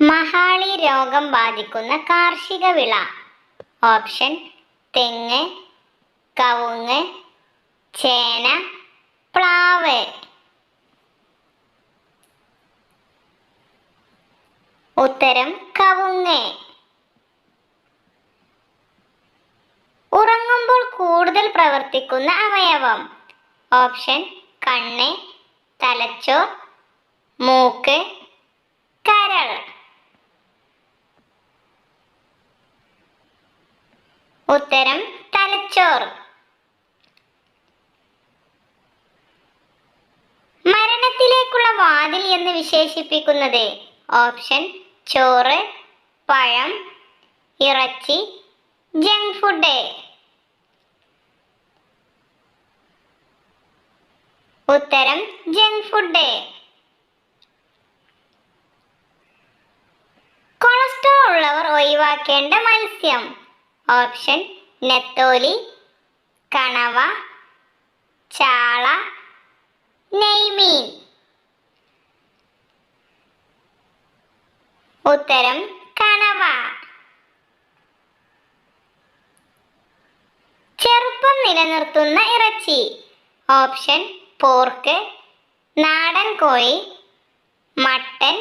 മഹാളി രോഗം ബാധിക്കുന്ന കാർഷിക വിള. ഓപ്ഷൻ തെങ്ങ് കവുങ്ങ് ചേന പ്ലാവ്. ഉത്തരം കവുങ്ങ്. ഉറങ്ങുമ്പോൾ കൂടുതൽ പ്രവർത്തിക്കുന്ന അവയവം. ഓപ്ഷൻ കണ്ണ് തലച്ചോർ മൂക്ക് കരൾ. ഉത്തരം തലച്ചോറ്. മരണത്തിലേക്കുള്ള വാതിൽ എന്ന് വിശേഷിപ്പിക്കുന്നത് ഓപ്ഷൻ ചോറ് പഴം ഇറച്ചി ജങ്ക് ഫുഡ്. ഉത്തരം ജങ്ക് ഫുഡ്. കൊളസ്ട്രോൾ ഉള്ളവർ ഒഴിവാക്കേണ്ട മത്സ്യം. ഓപ്ഷൻ നെത്തോലി കണവ ചാള നെയ്മീൻ. ഉത്തരം കണവ. ചെറുപ്പം നിലനിർത്തുന്ന ഇറച്ചി. ഓപ്ഷൻ പോർക്ക് നാടൻ കോഴി മട്ടൻ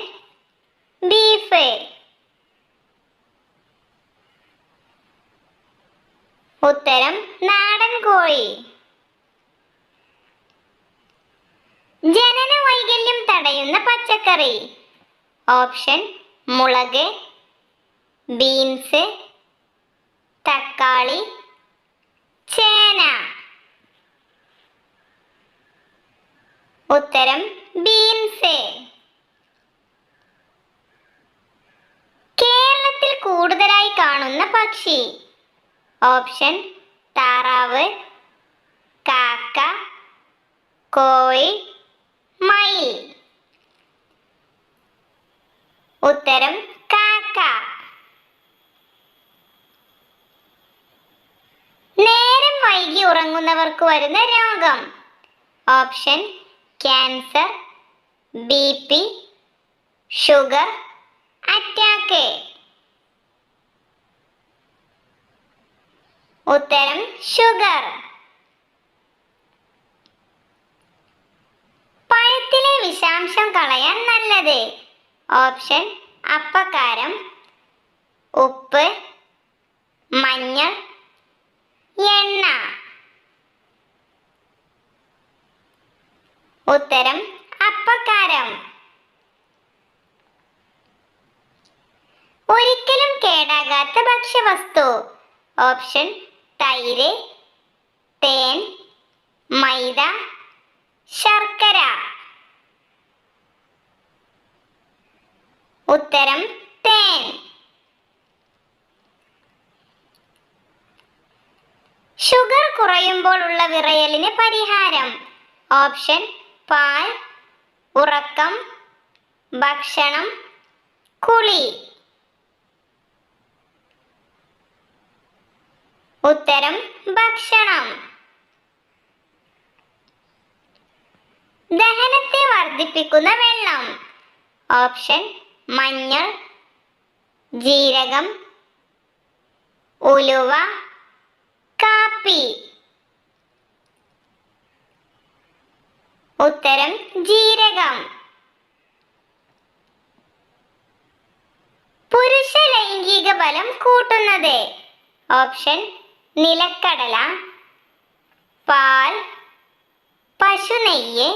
ബീഫ്. ഉത്തരം നാടൻ കോഴി. ജനന വൈകല്യം തടയുന്ന പച്ചക്കറി. ഓപ്ഷൻ മുളക് ബീൻസ് തക്കാളി ചേന. ഉത്തരം ബീൻസ്. കേരളത്തിൽ കൂടുതലായി കാണുന്ന പക്ഷി. ഓപ്ഷൻ താറാവ് കാക്ക കോഴി മയിൽ. ഉത്തരം കാക്ക. നേരം വൈകി ഉറങ്ങുന്നവർക്ക് വരുന്ന രോഗം. Option cancer B P sugar attack. ഉത്തരം ഷുഗർ പഴത്തിലെ വിഷാംശം കളയാൻ നല്ലത്. ഓപ്ഷൻ അപ്പക്കാരം. ഉപ്പ് മഞ്ഞൾ എണ്ണ. ഉത്തരം അപ്പക്കാരം. ഒരിക്കലും കേടാകാത്ത ഭക്ഷ്യവസ്തു. ഓപ്ഷൻ തൈര് തേൻ മൈദ ശർക്കര. ഉത്തരം തേൻ. ഷുഗർ കുറയുമ്പോൾ ഉള്ള വിറയലിന് പരിഹാരം. ഓപ്ഷൻ പാൽ ഉറക്കം ഭക്ഷണം കുളി. ഉത്തരം ഭക്ഷണം. ദഹനത്തെ വർദ്ധിപ്പിക്കുന്ന വെള്ളം. ഓപ്ഷൻ മഞ്ഞൾ ജീരകം ഉലുവ കാപ്പി. ഉത്തരം ജീരകം. പുരുഷ ലൈംഗിക ബലം കൂട്ടുന്നത്. ഓപ്ഷൻ നിലക്കടല പാൽ പശുനെയ്യ്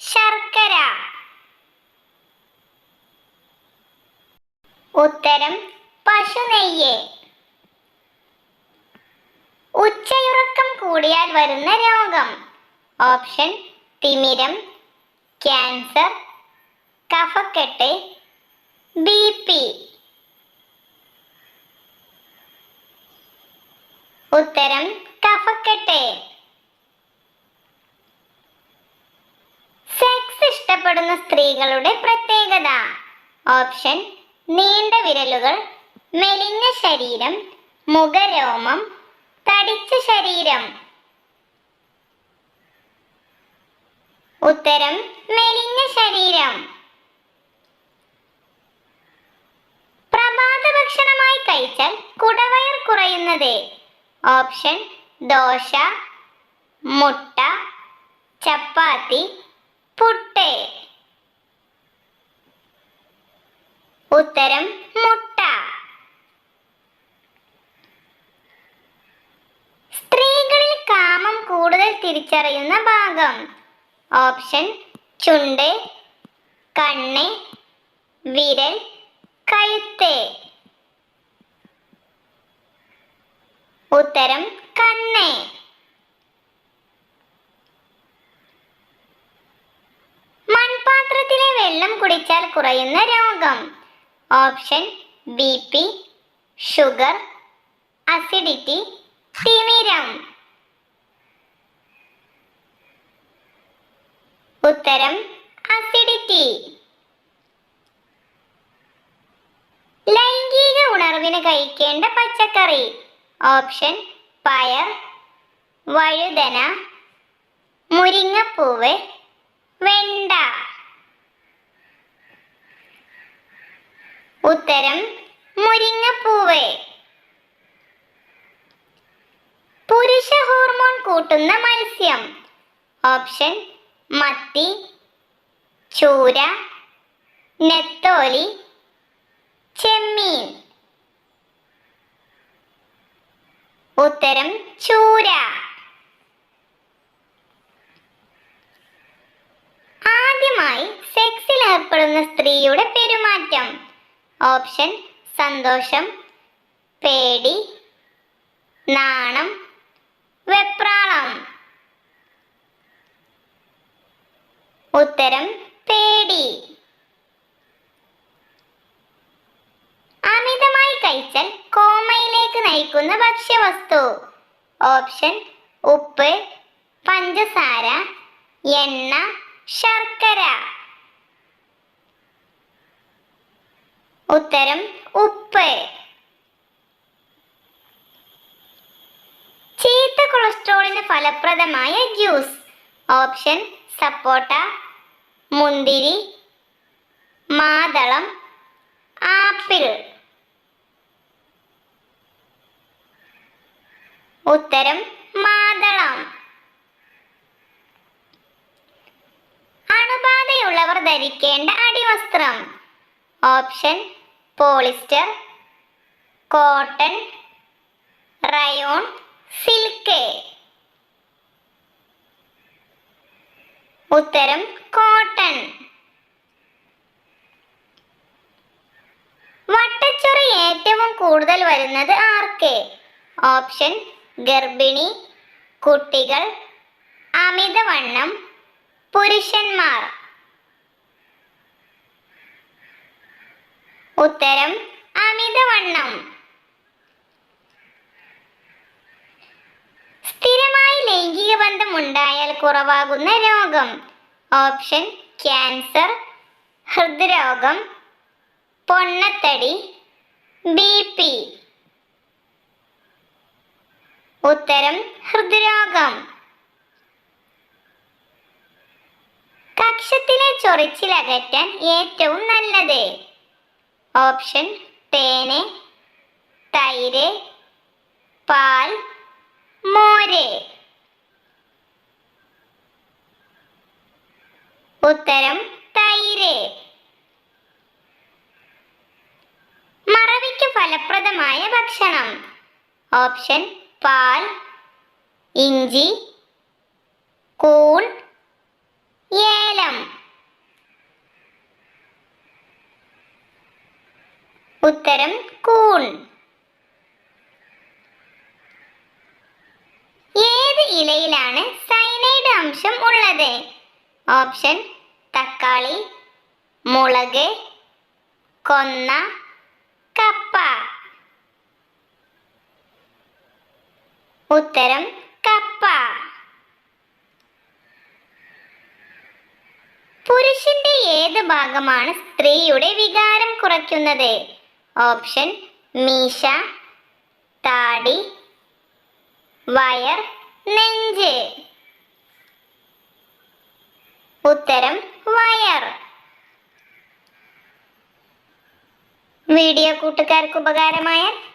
ശർക്കര. ഉത്തരം പശുനെയ്യ് ഉച്ചയുറക്കം കൂടിയാൽ വരുന്ന രോഗം. ഓപ്ഷൻ തിമിരം ക്യാൻസർ കഫക്കെട്ട് ബി പി. ഉത്തരം കഫക്കെട്ട്. സെക്സ് ഇഷ്ടപ്പെടുന്ന സ്ത്രീകളുടെ പ്രത്യേകത. ഓപ്ഷൻ നീണ്ട വിരലുകൾ മെലിഞ്ഞ ശരീരം മുഖരോമം തടിച്ച ശരീരം. ഉത്തരം മെലിഞ്ഞ ശരീരം. പ്രഭാത ഭക്ഷണമായി കഴിച്ചാൽ കുടവയർ കുറയുന്നത്. ഓപ്ഷൻ ദോശ മുട്ട ചപ്പാത്തി പുട്ട്. ഉത്തരം മുട്ട. സ്ത്രീകളിൽ കാമം കൂടുതൽ തിരിച്ചറിയുന്ന ഭാഗം. ഓപ്ഷൻ ചുണ്ട് കണ്ണ് വിരൽ കഴുത്ത്. ഉത്തരം കണ്ണ്. മൺപാത്രത്തിലെ വെള്ളം കുടിച്ചാൽ കുറയുന്ന രോഗം. Option B P sugar acidity തിമിരം. ഉത്തരം അസിഡിറ്റി. ലൈംഗിക ഉണർവിന് കഴിക്കേണ്ട പച്ചക്കറി. ഓപ്ഷൻ പയർ വഴുതന മുരിങ്ങപ്പൂവ് വെണ്ട. ഉത്തരം മുരിങ്ങപ്പൂവ്. പുരുഷ ഹോർമോൺ കൂട്ടുന്ന മത്സ്യം. ഓപ്ഷൻ മത്തി ചൂര നെത്തോലി ചെമ്മീൻ. ഉത്തരം ചൂര. ആദ്യമായി സെക്സിൽ ഏർപ്പെടുന്ന സ്ത്രീയുടെ പെരുമാറ്റം. ഓപ്ഷൻ സന്തോഷം പേടി നാണം വെപ്രാളം. ഉത്തരം പേടി അമിതമായി കഴിച്ചാൽ നയിക്കുന്ന ഭക്ഷ്യവസ്തു. ഓപ്ഷൻ ഉപ്പ് പഞ്ചസാര എണ്ണ ശർക്കര. ഉത്തരം ഉപ്പ്. ചീത്ത കൊളസ്ട്രോളിന് ഫലപ്രദമായ ജ്യൂസ്. ഓപ്ഷൻ സപ്പോട്ട മുന്തിരി മാതളം ആപ്പിൾ. ഉത്തരം മാതളം. അണുബാധയുള്ളവർ ധരിക്കേണ്ട അടിവസ്ത്രം. Option polyester cotton rayon silk. ഉത്തരം കോട്ടൺ. വട്ടച്ചൊറി ഏറ്റവും കൂടുതൽ വരുന്നത് ആർക്ക്? ഓപ്ഷൻ ഗർഭിണി കുട്ടികൾ അമിതവണ്ണം പുരുഷന്മാർ. ഉത്തരം അമിതവണ്ണം. സ്ഥിരമായി ലൈംഗിക ബന്ധം ഉണ്ടായാൽ കുറവാകുന്ന രോഗം. ഓപ്ഷൻ ക്യാൻസർ ഹൃദ്രോഗം പൊണ്ണത്തടി ബി പി. ഉത്തരം ഹൃദ്രോഗം. കക്ഷത്തിലെ ചൊറിച്ചിലകറ്റാൻ ഏറ്റവും നല്ലത്. ഓപ്ഷൻ തേന് തൈര് പാൽ മോര്. ഉത്തരം തൈര്. മറവിക്ക് ഫലപ്രദമായ ഭക്ഷണം. ഓപ്ഷൻ പാൽ ഇഞ്ചി കൂൺ ഏലം. ഉത്തരം കൂൺ. ഏത് ഇലയിലാണ് സൈനൈഡ് അംശം ഉള്ളത്? ഓപ്ഷൻ തക്കാളി മുളക് കൊന്ന കപ്പ ഉത്തരം കപ്പ. പുരുഷന്റെ ഏത് ഭാഗമാണ് സ്ത്രീയുടെ വികാരം കുറയ്ക്കുന്നത്? ഓപ്ഷൻ മീശ താടി വയർ നെഞ്ച്. ഉത്തരം വയർ. വീഡിയോ കൂട്ടുകാർക്ക് ഉപകാരമായാൽ